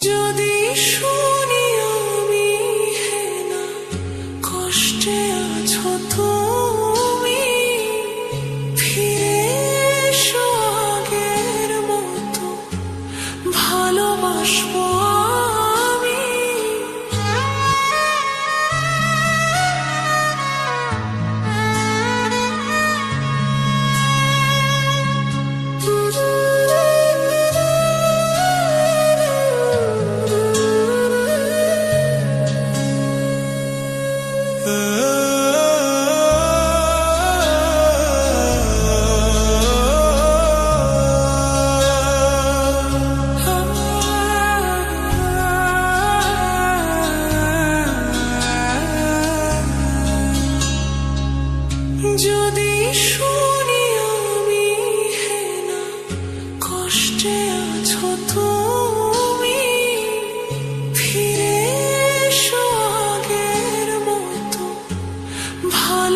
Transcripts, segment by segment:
যদি সু যদি শুনি আমি কষ্টে আছো তুমি।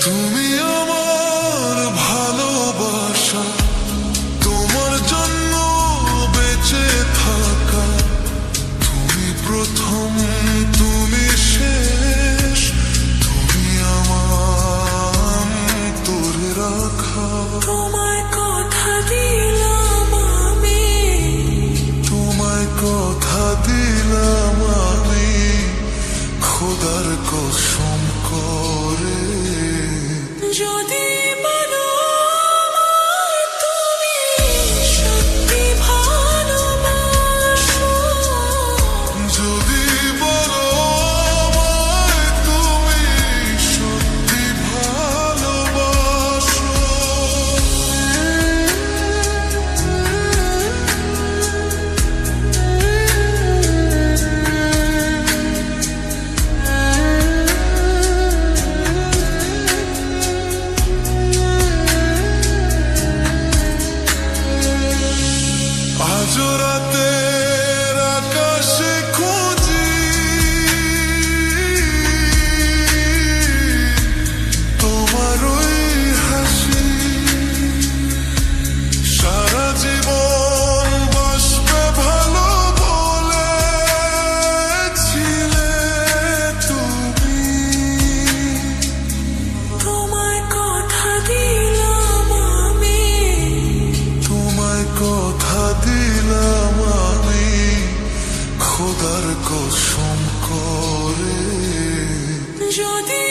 tú me কসম করে যদি